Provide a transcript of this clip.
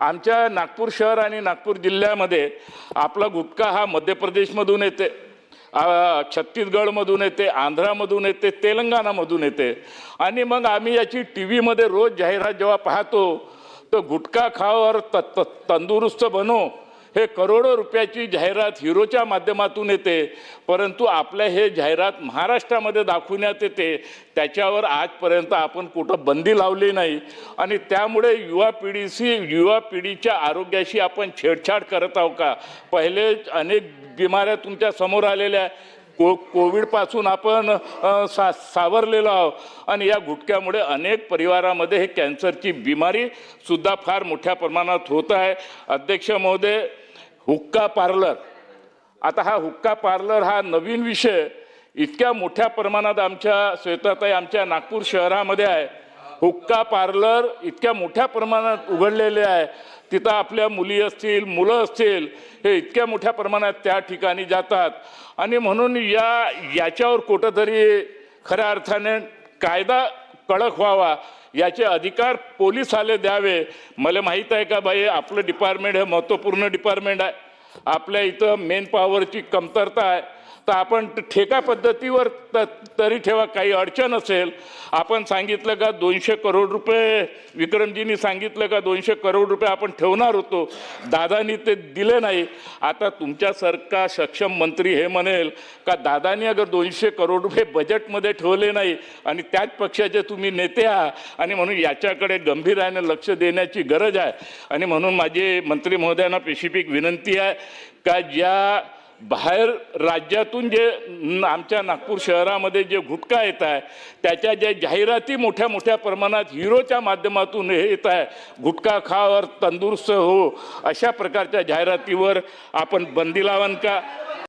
आमच्या नागपूर शहर आणि नागपूर जिल्ह्यामध्ये आपला गुटखा हा मध्य प्रदेशमधून येते छत्तीसगडमधून येते आंध्रामधून येते तेलंगणामधून येते. आणि मग आम्ही याची टी व्हीमध्ये रोज जाहिरात जेव्हा पाहतो तर गुटखा खाओ और त त तंदुरुस्त बनो. हे करोडो रुपयाची जाहिरात हिरोच्या माध्यमातून येते परंतु आपल्या हे जाहिरात महाराष्ट्रामध्ये दाखवण्यात येते त्याच्यावर आजपर्यंत आपण कुठं बंदी लावली नाही. आणि त्यामुळे युवा पिढीशी युवा पिढीच्या आरोग्याशी आपण छेडछाड करत आहोत का? पहिले अनेक बिमाऱ्या तुमच्यासमोर आलेल्या आहे. को कोविडपासून आपण सा सावरलेलो आहोत. आणि या गुटख्यामुळे अनेक परिवारामध्ये हे कॅन्सरची बिमारीसुद्धा फार मोठ्या प्रमाणात होत आहे. अध्यक्ष महोदय हुक्का पार्लर. आता हा हुक्का पार्लर हा नवीन विषय. इतक्या मोठ्या प्रमाणात आमच्या श्वेताताई आमच्या नागपूर शहरामध्ये आहे. हुक्का पार्लर इतक्या मोठ्या प्रमाणात उघडलेले आहे. तिथं आपल्या मुली असतील मुलं असतील हे इतक्या मोठ्या प्रमाणात त्या ठिकाणी जातात. आणि म्हणून या याच्यावर कुठंतरी खऱ्या अर्थाने कायदा कडक व्हावा याचे अधिकार पोलिसाले आले द्यावे. मला माहीत आहे का बाई आपलं डिपार्टमेंट हे महत्त्वपूर्ण डिपार्टमेंट आहे. आपल्या इथं मेन पॉवरची कमतरता आहे. तर आपण ठेका पद्धतीवर त तरी ठेवा काही अडचण असेल. आपण सांगितलं का दोनशे करोड रुपये विक्रमजींनी सांगितलं का दोनशे करोड रुपये आपण ठेवणार होतो. दादानी ते दिले नाही. आता तुमच्यासारखा सक्षम मंत्री हे म्हणेल का दादानी अगर दोनशे करोड रुपये बजेटमध्ये ठेवले नाही आणि त्याच पक्षाचे तुम्ही नेते आहात आणि म्हणून याच्याकडे गंभीराने लक्ष देण्याची गरज आहे आणि म्हणून माझी मंत्री महोदयांना पेशिफिक विनंती आहे का ज्या बाहेर राज्यातून जे आमच्या नागपूर शहरामध्ये जे गुटखा येत आहे त्याच्या ज्या जाहिराती मोठ्या मोठ्या प्रमाणात हिरोच्या माध्यमातून हे येत आहे गुटखा खावर तंदुरुस्त हो अशा प्रकारच्या जाहिरातीवर आपण बंदी लावान का?